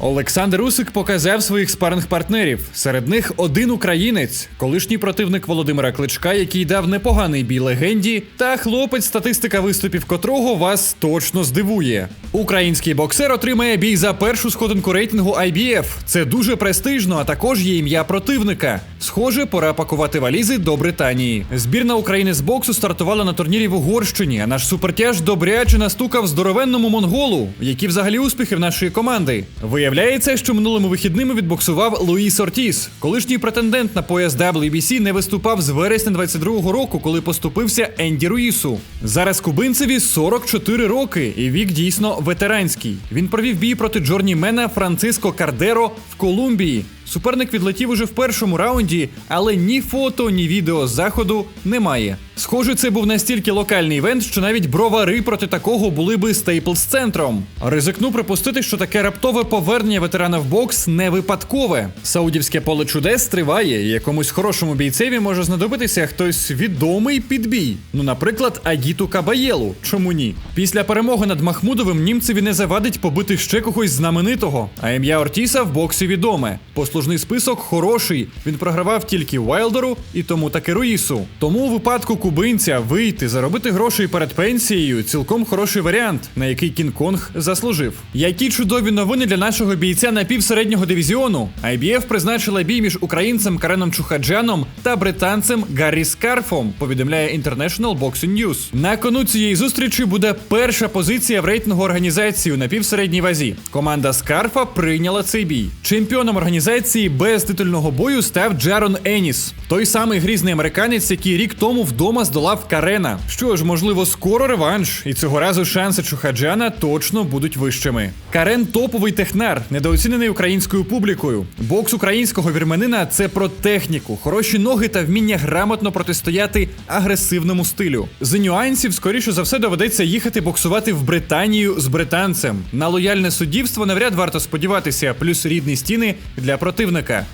Олександр Усик показав своїх спаринг партнерів. Серед них один українець, колишній противник Володимира Кличка, який дав непоганий бій легенді, та хлопець, статистика виступів котрого вас точно здивує. Український боксер отримає бій за першу сходинку рейтингу IBF. Це дуже престижно, а також є ім'я противника. Схоже, пора пакувати валізи до Британії. Збірна України з боксу стартувала на турнірі в Угорщині, а наш супертяж добряче настукав здоровенному монголу. Які взагалі успіхи в нашої команди? Виявляється, що минулими вихідними відбоксував Луїс Ортіс. Колишній претендент на пояс WBC не виступав з вересня 22-го року, коли поступився Енді Руїсу. Зараз кубинцеві 44 роки, і вік дійсно ветеранський. Він провів бій проти Джорні Мена Франциско Кардеро в Колумбії. Суперник відлетів уже в першому раунді, але ні фото, ні відео з заходу немає. Схоже, це був настільки локальний івент, що навіть бровари проти такого були би стейплс центром. Ризикну припустити, що таке раптове повернення ветерана в бокс не випадкове. Саудівське поле чудес триває, і якомусь хорошому бійцеві може знадобитися хтось відомий підбій. Ну, наприклад, Агіту Кабаєлу. Чому ні? Після перемоги над Махмудовим німцеві не завадить побити ще когось знаменитого. А ім'я Ортіса в боксі відоме. Послужний список хороший. Він програвав тільки Уайлдеру і тому таки Руїсу. Тому у випадку кубинця вийти, заробити грошей перед пенсією цілком хороший варіант, на який Кінг-Конг заслужив. Які чудові новини для нашого бійця напівсереднього дивізіону. IBF призначила бій між українцем Кареном Чухаджаном та британцем Гаррі Скарфом, повідомляє International Boxing News. На кону цієї зустрічі буде перша позиція в рейтингу організації у напівсередній вазі. Команда Скарфа прийняла цей бій. Чемпіоном організації без титульного бою став Джарон Еніс, той самий грізний американець, який рік тому вдома здолав Карена. Що ж, можливо, скоро реванш, і цього разу шанси Чухаджана точно будуть вищими. Карен топовий технар, недооцінений українською публікою. Бокс українського вірменина це про техніку, хороші ноги та вміння грамотно протистояти агресивному стилю. З нюансів, скоріше за все, доведеться їхати боксувати в Британію з британцем. На лояльне суддівство навряд варто сподіватися, плюс рідні стіни для противника.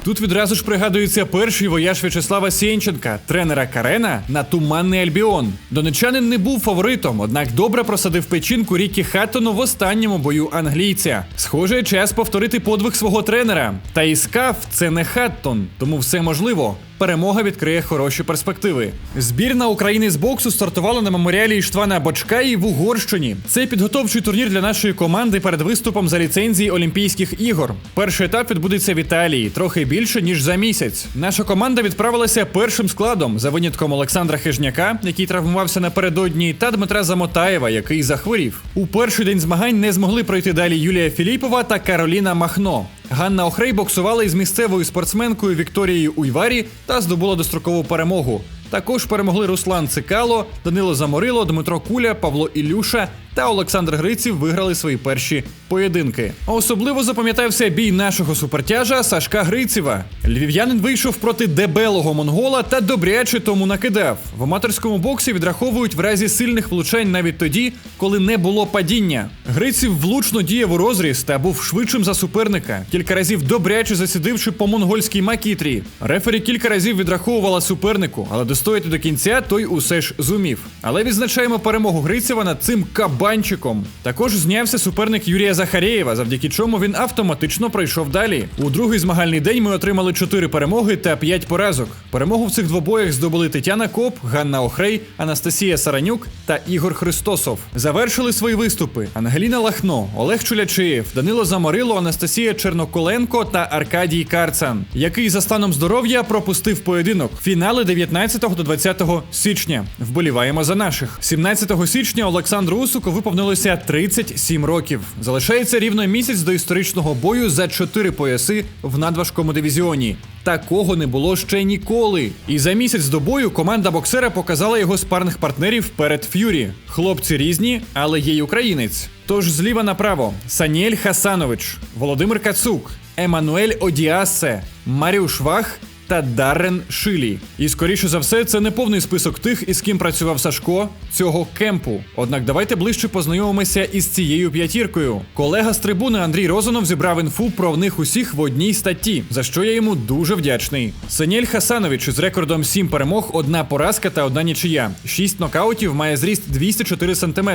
Тут відразу ж пригадується перший вояж В'ячеслава Сєнченка, тренера Карена на туманний Альбіон. Донечанин не був фаворитом, однак добре просадив печінку Рікі Хаттону в останньому бою англійця. Схоже, час повторити подвиг свого тренера. Та і скаф це не Хаттон, тому все можливо. Перемога відкриє хороші перспективи. Збірна України з боксу стартувала на меморіалі Іштвана Бочкаї в Угорщині. Це підготовчий турнір для нашої команди перед виступом за ліцензії Олімпійських ігор. Перший етап відбудеться в Італії, трохи більше ніж за місяць. Наша команда відправилася першим складом за винятком Олександра Хижняка, який травмувався напередодні, та Дмитра Замотаєва, який захворів. У перший день змагань не змогли пройти далі Юлія Філіпова та Кароліна Махно. Ганна Охрей боксувала із місцевою спортсменкою Вікторією Уйварі та здобула дострокову перемогу. Також перемогли Руслан Цикало, Данило Заморило, Дмитро Куля, Павло Ілюша та Олександр Гриців виграли свої перші поєдинки. Особливо запам'ятався бій нашого супертяжа Сашка Грицєва. Львів'янин вийшов проти дебелого монгола та добряче тому накидав. В аматорському боксі відраховують в разі сильних влучань навіть тоді, коли не було падіння. Гриців влучно діяв у розріз та був швидшим за суперника, кілька разів добряче засідивши по монгольській макітрі. Рефері кілька разів відраховувала супернику, але достояти до кінця той усе ж зумів. Але відзначаємо перемогу Грицєва над цим кабанчиком. Також знявся суперник Юрія Захарєєва, завдяки чому він автоматично пройшов далі. У другий змагальний день ми отримали 4 перемоги та 5 поразок. Перемогу в цих двобоях здобули Тетяна Коп, Ганна Охрей, Анастасія Саранюк та Ігор Христосов. Завершили свої виступи Ангеліна Лахно, Олег Чулячиєв, Данило Заморило, Анастасія Черноколенко та Аркадій Карцан, який за станом здоров'я пропустив поєдинок. Фінали 19 до 20 січня. Вболіваємо за наших. 17 січня Олександру Усуку виповнилося 37 років. Залишається рівно місяць до історичного бою за 4 пояси в надважкому дивізіоні. Такого не було ще ніколи. І за місяць до бою команда боксера показала його спарних партнерів перед Ф'юрі. Хлопці різні, але є й українець. Тож зліва направо Саніель Хасанович, Володимир Кацук, Еммануель Одіасе, Маріуш Вах та Даррен Шилі. І скоріше за все, це не повний список тих, із ким працював Сашко цього кемпу. Однак давайте ближче познайомимося із цією п'ятіркою. Колега з трибуни Андрій Розанов зібрав інфу про них усіх в одній статті, за що я йому дуже вдячний. Сенєль Хасанович з рекордом 7 перемог, одна поразка та одна нічия. 6 нокаутів має зріст 204 см.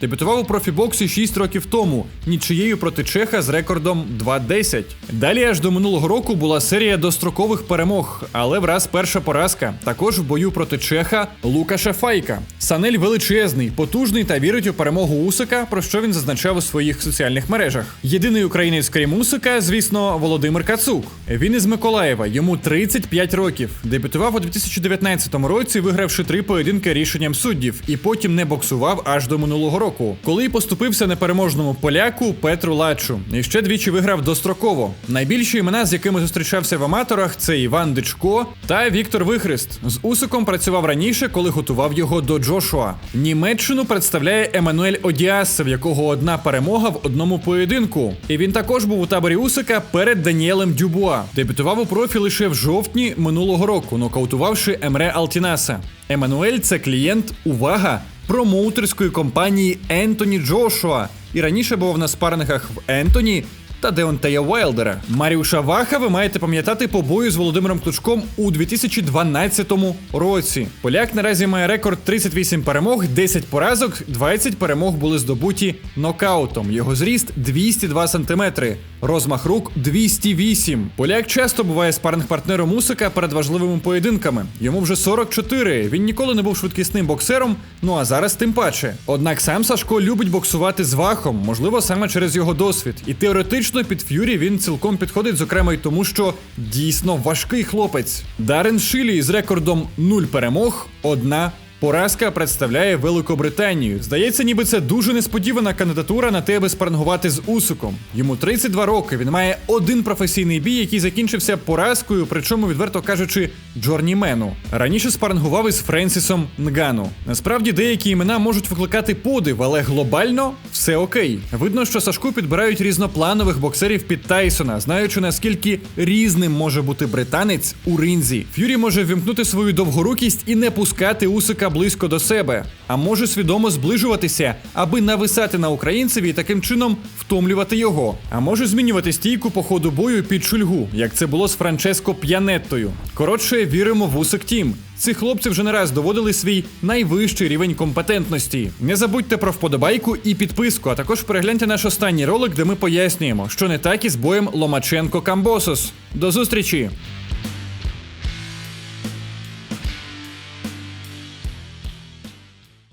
Дебютував у профібоксі 6 років тому, нічиєю проти Чеха з рекордом 2-10. Далі аж до минулого року була серія дострокових перемог, але враз перша поразка. Також в бою проти Чеха Лукаша Файка. Санель величезний, потужний та вірить у перемогу Усика, про що він зазначав у своїх соціальних мережах. Єдиний українець крім Усика, звісно, Володимир Кацук. Він із Миколаєва, йому 35 років. Дебютував у 2019 році, вигравши три поєдинки рішенням суддів, і потім не боксував аж до минулого року, коли поступився непереможному поляку Петру Лачу. І ще двічі виграв достроково. Найбільші імена, з якими зустрічався в аматорах, це Іван Дичко та Віктор Вихрест. З Усиком працював раніше, коли готував його до Джошуа. Німеччину представляє Еммануель Одіасе, в якого одна перемога в одному поєдинку. І він також був у таборі Усика перед Даніелем Дюбуа. Дебютував у профі лише в жовтні минулого року, нокаутувавши Емре Алтінаса. Еммануель це клієнт, увага, промоутерської компанії Ентоні Джошуа. І раніше був на спарнингах в Ентоні та Деонтея Уайлдера. Маріуша Ваха ви маєте пам'ятати по бою з Володимиром Кличком у 2012 році. Поляк наразі має рекорд 38 перемог, 10 поразок, 20 перемог були здобуті нокаутом. Його зріст 202 см, розмах рук 208. Поляк часто буває спаринг-партнером Мусика перед важливими поєдинками. Йому вже 44. Він ніколи не був швидкісним боксером, ну а зараз тим паче. Однак сам Сашко любить боксувати з вахом, можливо, саме через його досвід. І теоретично під Ф'юрі він цілком підходить, зокрема й тому, що дійсно важкий хлопець. Дарен Шилі з рекордом 0 перемог, одна Поразка представляє Великобританію. Здається, ніби це дуже несподівана кандидатура на те, аби спарингувати з Усуком. Йому 32 роки. Він має один професійний бій, який закінчився поразкою, причому, відверто кажучи, Джорнімену. Раніше спарингував із Френсісом Нгану. Насправді деякі імена можуть викликати подив, але глобально все окей. Видно, що Сашку підбирають різнопланових боксерів під Тайсона, знаючи наскільки різним може бути британець у ринзі. Ф'юрі може вимкнути свою довгорукість і не пускати Усика близько до себе, а може свідомо зближуватися, аби нависати на українцеві і таким чином втомлювати його. А може змінювати стійку по ходу бою під шульгу, як це було з Франческо П'янеттою. Коротше, віримо в Усик Тім. Ці хлопці вже не раз доводили свій найвищий рівень компетентності. Не забудьте про вподобайку і підписку, а також перегляньте наш останній ролик, де ми пояснюємо, що не так із боєм Ломаченко Камбосос. До зустрічі!